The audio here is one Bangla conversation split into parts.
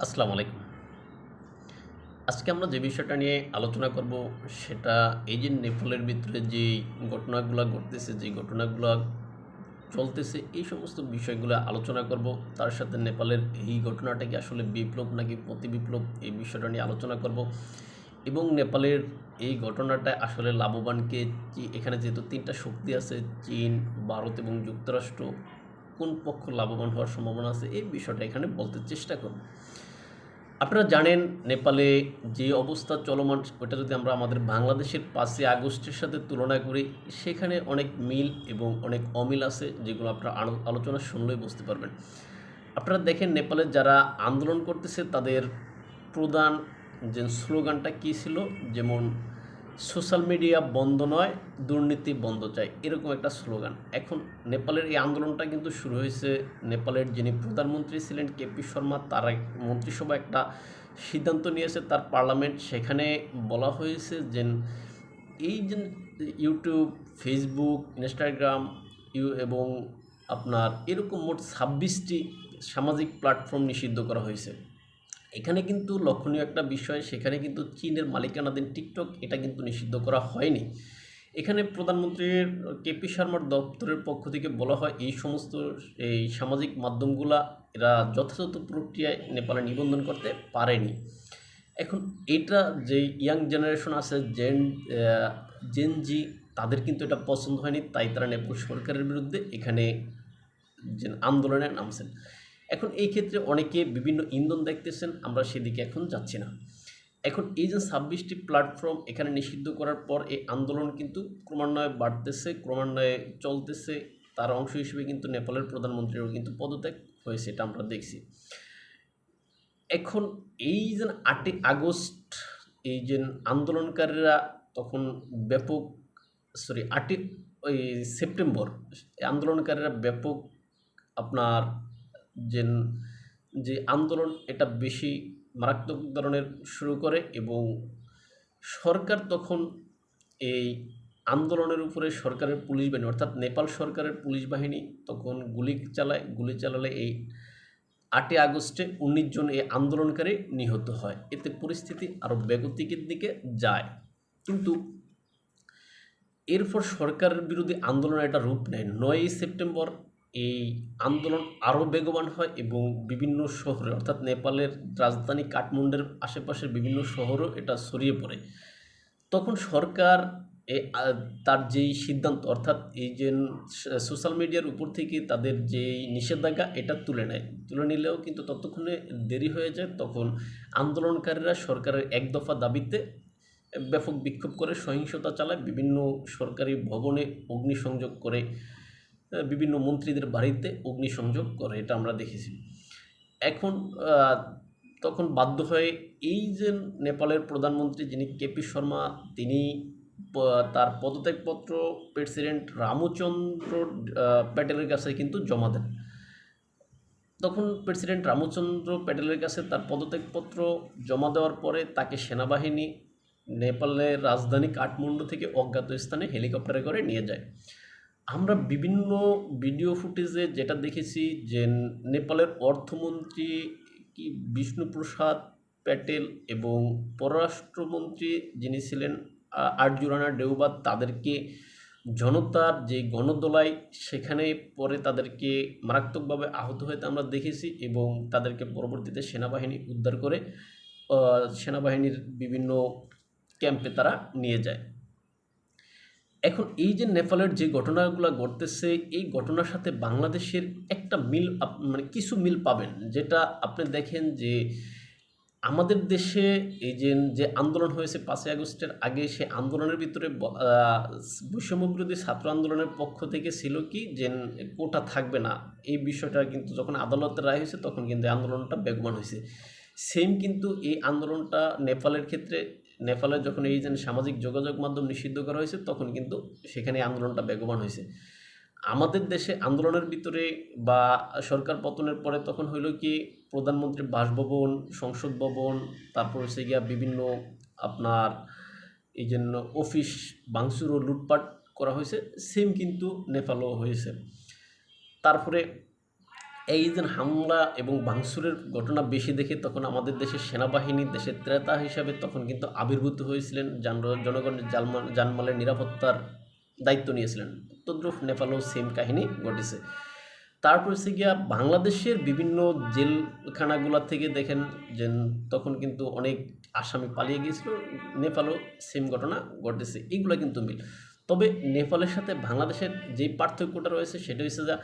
আসসালামু আলাইকুম। আজকে আমরা যে বিষয়টা নিয়ে আলোচনা করব সেটা এই যে নেপালের ভিতরে যে ঘটনাগুলো ঘটতেছে, যে ঘটনাগুলো চলতেছে, এই সমস্ত বিষয়গুলো আলোচনা করব। তার সাথে নেপালের এই ঘটনাটা কি আসলে বিপ্লব নাকি প্রতি বিপ্লব এই বিষয়টা নিয়ে আলোচনা করব। এবং নেপালের এই ঘটনাটা আসলে লাভবানকে এখানে যেহেতু তিনটা শক্তি আছে, চীন, ভারত এবং যুক্তরাষ্ট্র কোন পক্ষ লাভবান হওয়ার সম্ভাবনা আছে এই বিষয়টা এখানে বলতে চেষ্টা করব। আপনারা জানেন নেপালে যে অবস্থা চলমান, ওটা যদি আমরা আমাদের বাংলাদেশের পাঁচই আগস্টের সাথে তুলনা করি, সেখানে অনেক মিল এবং অনেক অমিল আছে যেগুলো আপনারা আলোচনা শুনলেই বুঝতে পারবেন। আপনারা দেখেন নেপালের যারা আন্দোলন করতেছে, তাদের প্রধান যে স্লোগানটা কী ছিল? যেমন সোশ্যাল মিডিয়া বন্ধ নয়, দুর্নীতি বন্ধ চাই, এরকম একটা স্লোগান। এখন নেপালের এই আন্দোলনটা কিন্তু শুরু হয়েছে। নেপালের যিনি প্রধানমন্ত্রী ছিলেন কেপি শর্মা, তার মন্ত্রিসভা একটা সিদ্ধান্ত নিয়েছে, তার পার্লামেন্ট। সেখানে বলা হয়েছে যে এই যে ইউটিউব, ফেসবুক, ইনস্টাগ্রাম ইউ এবং আপনার এরকম মোট ছাব্বিশটি সামাজিক প্ল্যাটফর্ম নিষিদ্ধ করা হয়েছে। এখানে কিন্তু লক্ষণীয় একটা বিষয়, সেখানে কিন্তু চীনের মালিকানাধীন টিকটক এটা কিন্তু নিষিদ্ধ করা হয়নি। এখানে প্রধানমন্ত্রীর কেপি শর্মার দপ্তরের পক্ষ থেকে বলা হয়, এই সমস্ত, এই সামাজিক মাধ্যমগুলা এরা যথাযথ প্রক্রিয়ায় নেপালে নিবন্ধন করতে পারেনি। এখন এটা যে ইয়াং জেনারেশন আছে, জেন জেনজি তাদের কিন্তু এটা পছন্দ হয়নি, তাই তারা নেপাল সরকারের বিরুদ্ধে এখানে আন্দোলনে নামছেন। এখন এই ক্ষেত্রে অনেকে বিভিন্ন ইন্ধন দেখতেছেন, আমরা সেদিকে এখন যাচ্ছি না। এখন এই যে ছাব্বিশটি প্ল্যাটফর্ম এখানে নিষিদ্ধ করার পর এই আন্দোলন কিন্তু ক্রমান্বয়ে বাড়তেছে, ক্রমান্বয়ে চলতেছে। তার অংশ হিসেবে কিন্তু নেপালের প্রধানমন্ত্রীরও কিন্তু পদত্যাগ হয়েছে, এটা আমরা দেখছি। এখন এই যে আটই আগস্ট, এই যে আন্দোলনকারীরা তখন ব্যাপক সরি আটই ওই সেপ্টেম্বর আন্দোলনকারীরা ব্যাপক আপনার যে যে আন্দোলন এটা বেশি মারাত্মক ধরনের শুরু করে এবং সরকার তখন এই আন্দোলনের উপরে সরকারের পুলিশ বাহিনী, অর্থাৎ নেপাল সরকারের পুলিশ বাহিনী তখন গুলি চালায়, গুলি চালালে এই আটই আগস্টে উনিশ জন এই আন্দোলনকারী নিহত হয়। এতে পরিস্থিতি আরও বেগতিকের দিকে যায়। কিন্তু এরপর সরকারের বিরোধী আন্দোলনের একটা রূপ নেয়। নয়ই সেপ্টেম্বর এই আন্দোলন আরও বেগবান হয় এবং বিভিন্ন শহরে, অর্থাৎ নেপালের রাজধানী কাঠমান্ডুর আশেপাশের বিভিন্ন শহরও এটা ছড়িয়ে পড়ে। তখন সরকার এ তার যেই সিদ্ধান্ত, অর্থাৎ এই যে সোশ্যাল মিডিয়ার উপর থেকে তাদের যেই নিষেধাজ্ঞা, এটা তুলে নেয়। তুলে নিলেও কিন্তু ততক্ষণে দেরি হয়ে যায়। তখন আন্দোলনকারীরা সরকারের এক দফা দাবিতে ব্যাপক বিক্ষোভ করে, সহিংসতা চালায়, বিভিন্ন সরকারি ভবনে অগ্নিসংযোগ করে বিভিন্ন মন্ত্রীদের বাড়িতে অগ্নিসংযোগ করে, এটা আমরা দেখেছি। এখন তখন বাধ্য হয়ে এই যে নেপালের প্রধানমন্ত্রী যিনি কেপি শর্মা, তিনি তার পদত্যাগপত্র প্রেসিডেন্ট রামচন্দ্র প্যাটেলের কাছে কিন্তু জমা দেন। তখন প্রেসিডেন্ট রামচন্দ্র প্যাটেলের কাছে তার পদত্যাগপত্র জমা দেওয়ার পরে তাকে সেনাবাহিনী নেপালের রাজধানী কাঠমান্ডু থেকে অজ্ঞাত স্থানে হেলিকপ্টারে করে নিয়ে যায়। আমরা বিভিন্ন ভিডিও ফুটেজে যেটা দেখেছি যে নেপালের অর্থমন্ত্রী কি বিষ্ণুপ্রসাদ প্যাটেল এবং পররাষ্ট্রমন্ত্রী যিনি ছিলেন আর্জুরানা ডেউবা তাদেরকে জনতার যে গণদোলাই সেখানে পরে তাদেরকে মারাত্মকভাবে আহত হতে আমরা দেখেছি এবং তাদেরকে পরবর্তীতে সেনাবাহিনী উদ্ধার করে সেনাবাহিনীর বিভিন্ন ক্যাম্পে তারা নিয়ে যায়। এখন এই যে নেপালের যে ঘটনাগুলো ঘটতেছে এই ঘটনার সাথে বাংলাদেশের একটা মিল মানে কিছু মিল পাবেন। যেটা আপনি দেখেন যে আমাদের দেশে এই যে যে আন্দোলন হয়েছে পাঁচই আগস্টের আগে সে আন্দোলনের ভিতরে ব- আহ, বৈষম্য বিরোধী ছাত্র আন্দোলনের পক্ষ থেকে ছিল কি যে কোটা থাকবে না। এই বিষয়টা কিন্তু যখন আদালতের রায় হয়েছে তখন কিন্তু আন্দোলনটা বেগবান হয়েছে। সেম কিন্তু এই আন্দোলনটা নেপালের ক্ষেত্রে নেপালে যখন এই যে সামাজিক যোগাযোগ মাধ্যম নিষিদ্ধ করা হয়েছে, তখন কিন্তু সেখানে আন্দোলনটা বেগবান হয়েছে। আমাদের দেশে আন্দোলনের ভিতরে বা সরকার পতনের পরে তখন হইল কি প্রধানমন্ত্রীর বাসভবন, সংসদ ভবন, তারপর হচ্ছে গিয়া বিভিন্ন আপনার এই জন্য অফিস ভাঙচুর ও লুটপাট করা হয়েছে সেম কিন্তু নেপালও হয়েছে। তারপরে এই যে হামলা এবং ভাঙচুরের ঘটনা বেশি দেখে তখন আমাদের দেশের সেনাবাহিনী, দেশের ত্রেতা হিসাবে তখন কিন্তু আবির্ভূত হয়েছিলেন। জান- জনগণের জানমাল জানমালের নিরাপত্তার দায়িত্ব নিয়েছিলেন। তদ্রুপ নেপালেও সেম কাহিনী ঘটেছে। তারপর হচ্ছে গিয়া বাংলাদেশের বিভিন্ন জেলখানাগুলো থেকে দেখেন যে তখন কিন্তু অনেক আসামি পালিয়ে গিয়েছিল। নেপালও সেম ঘটনা ঘটেছে। এইগুলো কিন্তু মিল। তবে নেপালের সাথে বাংলাদেশের যেই পার্থক্যটা রয়েছে সেটা হচ্ছে যে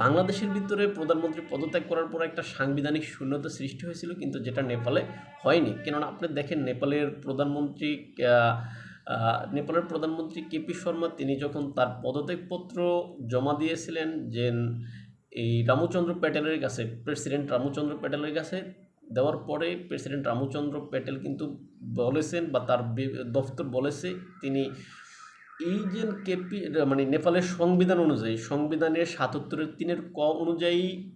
বাংলাদেশের ভিতরে প্রধানমন্ত্রী পদত্যাগ করার পর একটা সাংবিধানিক শূন্যতা সৃষ্টি হয়েছিল, কিন্তু যেটা নেপালে হয়নি। কেননা আপনি দেখেন নেপালের প্রধানমন্ত্রী নেপালের প্রধানমন্ত্রী কেপি শর্মা, তিনি যখন তার পদত্যাগপত্র জমা দিয়েছিলেন যে এই রামচন্দ্র প্যাটেলের কাছে, প্রেসিডেন্ট রামচন্দ্র প্যাটেলের কাছে দেওয়ার পরে প্রেসিডেন্ট রামচন্দ্র প্যাটেল কিন্তু বলেছেন বা তার দফতর বলেছে, তিনি এই যে কেপি মানে নেপালের সংবিধান অনুযায়ী, সংবিধানের সাতাত্তরের তিনের ক অনুযায়ী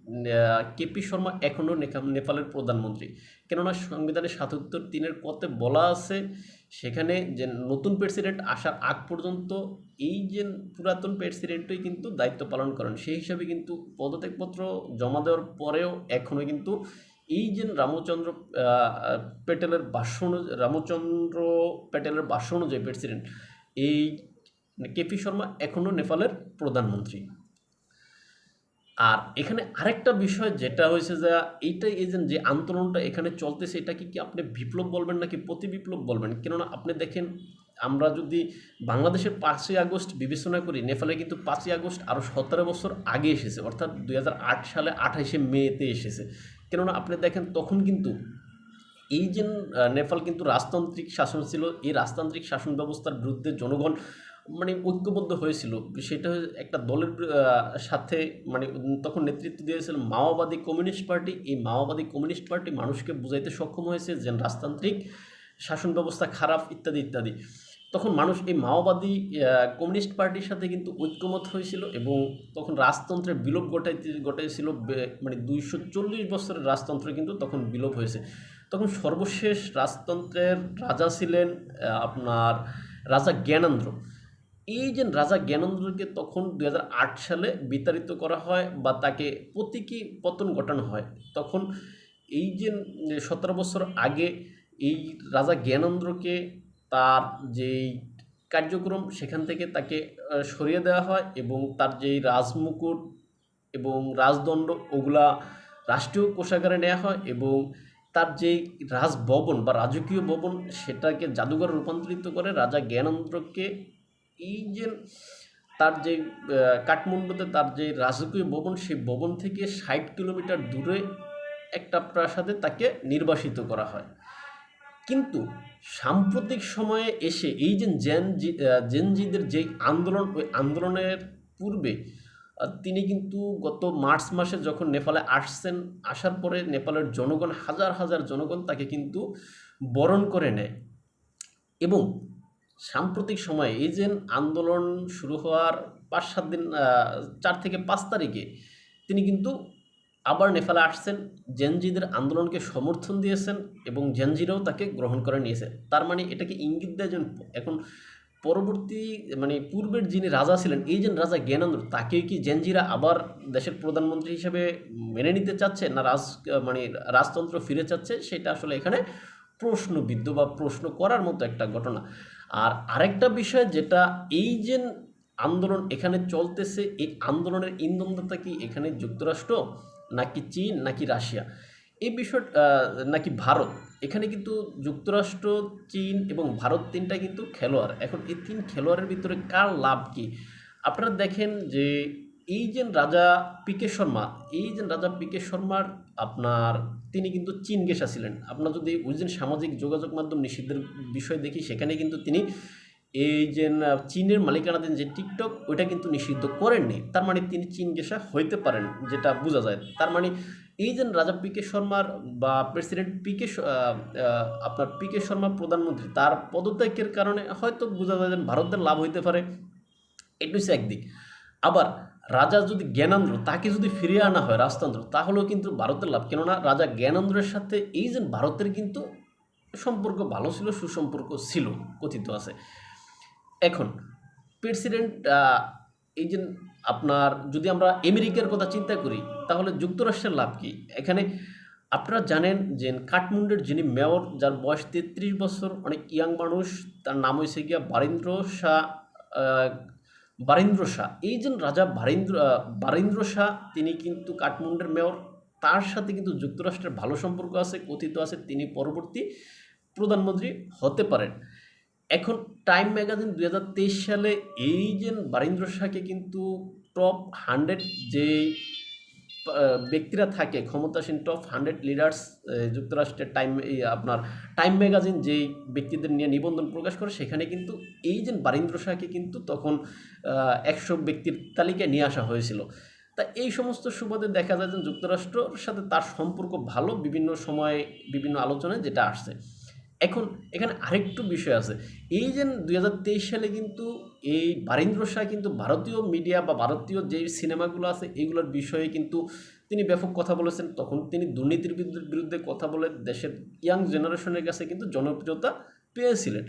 কেপি শর্মা এখনও নেপালের প্রধানমন্ত্রী। কেননা সংবিধানের সাতাত্তর তিনের কতে বলা আছে, সেখানে যে নতুন প্রেসিডেন্ট আসার আগ পর্যন্ত এই যে পুরাতন প্রেসিডেন্টই কিন্তু দায়িত্ব পালন করেন। সেই হিসাবে কিন্তু পদত্যাগপত্র জমা দেওয়ার পরেও এখনও কিন্তু এই যে রামচন্দ্র প্যাটেলের ভাষ্য অনু- রামচন্দ্র প্যাটেলের ভাষ্য অনুযায়ী প্রেসিডেন্ট, এই কেপি শর্মা এখনও নেপালের প্রধানমন্ত্রী। আর এখানে আরেকটা বিষয় যেটা হয়েছে যে এইটাই এই যে- যে আন্দোলনটা এখানে চলতেছে এটাকে কি আপনি বিপ্লব বলবেন নাকি প্রতি বিপ্লব বলবেন? কেননা আপনি দেখেন, আমরা যদি বাংলাদেশের পাঁচই আগস্ট বিবেচনা করি, নেপালে কিন্তু পাঁচই আগস্ট আরও সতেরো বছর আগে এসেছে, অর্থাৎ দুই হাজার আট সালে আঠাইশে মেতে এসেছে। কেননা আপনি দেখেন, তখন কিন্তু এই যে নেপাল কিন্তু রাজতান্ত্রিক শাসন ছিল, এই রাজতান্ত্রিক শাসন ব্যবস্থার বিরুদ্ধে জনগণ মানে ঐক্যবদ্ধ হয়েছিল। সেটা একটা দলের সাথে মানে তখন নেতৃত্ব দিয়েছিল মাওবাদী কমিউনিস্ট পার্টি। এই মাওবাদী কমিউনিস্ট পার্টি মানুষকে বুঝাইতে সক্ষম হয়েছে যে রাজতান্ত্রিক শাসন ব্যবস্থা খারাপ, ইত্যাদি ইত্যাদি। তখন মানুষ এই মাওবাদী কমিউনিস্ট পার্টির সাথে কিন্তু ঐক্যমত হয়েছিল এবং তখন রাজতন্ত্রের বিলোপ ঘটাইতে ঘটেছিল বে- মানে দুইশো চল্লিশ বছরের রাজতন্ত্র কিন্তু তখন বিলোপ হয়েছে। তখন সর্বশেষ রাজতন্ত্রের রাজা ছিলেন আপনার রাজা জ্ঞানেন্দ্র। এই যে রাজা জ্ঞানেন্দ্রকে তখন দু হাজার আট সালে বিতাড়িত করা হয় বা তাকে প্রতীকী পতন ঘটানো হয়, তখন এই যে সতেরো বছর আগে এই রাজা জ্ঞানেন্দ্রকে তার যেই কার্যক্রম সেখান থেকে তাকে সরিয়ে দেওয়া হয় এবং তার যেই রাজমুকুট এবং রাজদণ্ড ওগুলা রাষ্ট্রীয় কোষাগারে নেওয়া হয় এবং তার যে রাজভবন বা রাজকীয় ভবন সেটাকে জাদুঘরে রূপান্তরিত করে রাজা জ্ঞানেন্দ্রকে এই যে তার যে কাঠমান্ডুতে তার যে রাজকীয় ভবন, সেই ভবন থেকে ষাট কিলোমিটার দূরে একটা প্রাসাদে তাকে নির্বাসিত করা হয়। কিন্তু সাম্প্রতিক সময়ে এসে এই যে জেনজি জেনজিদের যে আন্দোলন, ওই আন্দোলনের পূর্বে তিনি কিন্তু গত মার্চ মাসে যখন নেপালে আসছেন, আসার পরে নেপালের জনগণ, হাজার হাজার জনগণ তাকে কিন্তু বরণ করে নেয়। এবং সাম্প্রতিক সময়ে এই যে আন্দোলন শুরু হওয়ার পাঁচ সাত দিন চার থেকে পাঁচ তারিখে তিনি কিন্তু আবার নেপালে আসছেন, জেনজিদের আন্দোলনকে সমর্থন দিয়েছেন এবং জেনজিরাও তাকে গ্রহণ করে নিয়েছে। তার মানে এটাকে ইঙ্গিত দেয় যে এখন পরবর্তী মানে পূর্বের যিনি রাজা ছিলেন, এই যে রাজা জ্ঞানেন্দ্র তাকে কি জেনজিরা আবার দেশের প্রধানমন্ত্রী হিসেবে মেনে নিতে চাচ্ছে না রাজ মানে রাজতন্ত্র ফিরে চাচ্ছে? সেটা আসলে এখানে প্রশ্নবিদ্ধ বা প্রশ্ন করার মতো একটা ঘটনা। আর আরেকটা বিষয় যেটা এই যে আন্দোলন এখানে চলতেছে, এই আন্দোলনের ইন্ধনদাতা কি এখানে যুক্তরাষ্ট্র, নাকি চীন, নাকি রাশিয়া? এই বিষয় নাকি ভারত? এখানে কিন্তু যুক্তরাষ্ট্র, চীন এবং ভারত তিনটা কিন্তু খেলোয়াড়। এখন এই তিন খেলোয়াড়ের ভিতরে কার লাভ কি? আপনারা দেখেন যে এই যে রাজা পিকে শর্মা, এই যে রাজা পিকে শর্মার আপনার তিনি কিন্তু চীন গেসা ছিলেন। আপনার যদি ওই যে সামাজিক যোগাযোগ মাধ্যম নিষিদ্ধের বিষয় দেখি, সেখানে কিন্তু তিনি এই যে চীনের মালিকানাধীন যে টিকটক, ওইটা কিন্তু নিষিদ্ধ করেননি। তার মানে তিনি চীন গেসা হইতে পারেন, যেটা বোঝা যায়। তার মানে এই যে রাজা পি কে শর্মার বা প্রেসিডেন্ট পি কে আপনার পি কে শর্মা প্রধানমন্ত্রী, তার পদত্যাগের কারণে হয়তো বোঝা যায় যে ভারতের লাভ হইতে পারে। এটু হচ্ছে একদিক আবার রাজা যদি জ্ঞানেন্দ্র তাকে যদি ফিরিয়ে আনা হয় রাজতন্ত্র, তাহলেও কিন্তু ভারতের লাভ। কেননা রাজা জ্ঞানেন্দ্রের সাথে এই যে ভারতের কিন্তু সম্পর্ক ভালো ছিল, সুসম্পর্ক ছিল, কথিত আছে। এখন প্রেসিডেন্ট এই যে আপনার, যদি আমরা আমেরিকার কথা চিন্তা করি, তাহলে যুক্তরাষ্ট্রের লাভ কি? এখানে আপনারা জানেন যে কাঠমান্ডুর যিনি মেয়র, যার বয়স তেত্রিশ বছর, অনেক ইয়াং মানুষ, তার নাম হয়েছে গিয়া বারীন্দ্র শাহ বারীন্দ্র শাহ। এই যে রাজা বারেন্দ্র বারেন্দ্র শাহ, তিনি কিন্তু কাঠমান্ডুর মেয়র। তার সাথে কিন্তু যুক্তরাষ্ট্রের ভালো সম্পর্ক আছে, কথিত আছে, তিনি পরবর্তী প্রধানমন্ত্রী হতে পারেন। এখন টাইম ম্যাগাজিন দু হাজার তেইশ সালে এই যে বারেন্দ্র শাহকে কিন্তু টপ হান্ড্রেড যে ব্যক্তিরা থাকে, ক্ষমতাসীন টপ হান্ড্রেড লিডার্স যুক্তরাষ্ট্রের টাইম আপনার টাইম ম্যাগাজিন যেই ব্যক্তিদের নিয়ে নিবন্ধন প্রকাশ করে, সেখানে কিন্তু এই যে বারীন্দ্র শাহকে কিন্তু তখন একশো ব্যক্তির তালিকায় নিয়ে আসা হয়েছিল। তা এই সমস্ত সুবাদে দেখা যায় যে যুক্তরাষ্ট্রর সাথে তার সম্পর্ক ভালো, বিভিন্ন সময়ে বিভিন্ন আলোচনায় যেটা আসছে। এখন এখানে আরেকটু বিষয় আছে। এই যে দু হাজার তেইশ সালে কিন্তু এই বারীন্দ্র শাহ কিন্তু ভারতীয় মিডিয়া বা ভারতীয় যে সিনেমাগুলো আছে, এগুলোর বিষয়ে কিন্তু তিনি ব্যাপক কথা বলেছেন। তখন তিনি দুর্নীতির বিরুদ্ধে কথা বলে দেশের ইয়াং জেনারেশনের কাছে কিন্তু জনপ্রিয়তা পেয়েছিলেন।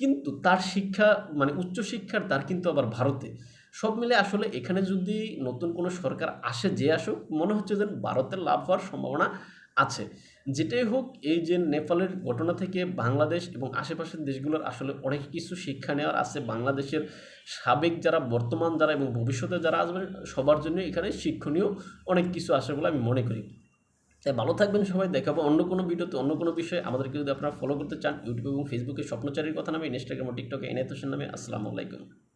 কিন্তু তার শিক্ষা মানে উচ্চশিক্ষার তার কিন্তু আবার ভারতে। সব মিলে আসলে এখানে যদি নতুন কোনো সরকার আসে, যে আসুক, মনে হচ্ছে যে ভারতের লাভ হওয়ার সম্ভাবনা আছে। যেটাই হোক, এই যে নেপালের ঘটনা থেকে বাংলাদেশ এবং আশেপাশের দেশগুলোর আসলে অনেক কিছু শিক্ষা নেওয়ার আছে। বাংলাদেশের সাবেক যারা, বর্তমান যারা এবং ভবিষ্যতে যারা আসবেন সবার জন্য এখানে শিক্ষণীয় অনেক কিছু আসে বলে আমি মনে করি। তাই ভালো থাকবেন সবাই, দেখাবো অন্য কোনো ভিডিওতে অন্য কোনো বিষয়ে। আমাদেরকে যদি আপনারা ফলো করতে চান ইউটিউব এবং ফেসবুকে স্বপ্নচারীর কথা নামে ইনস্টাগ্রাম ও টিকটকে এনএত হোসেন নামে, আসসালামু আলাইকুম।